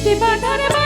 স্মৃতি বাধার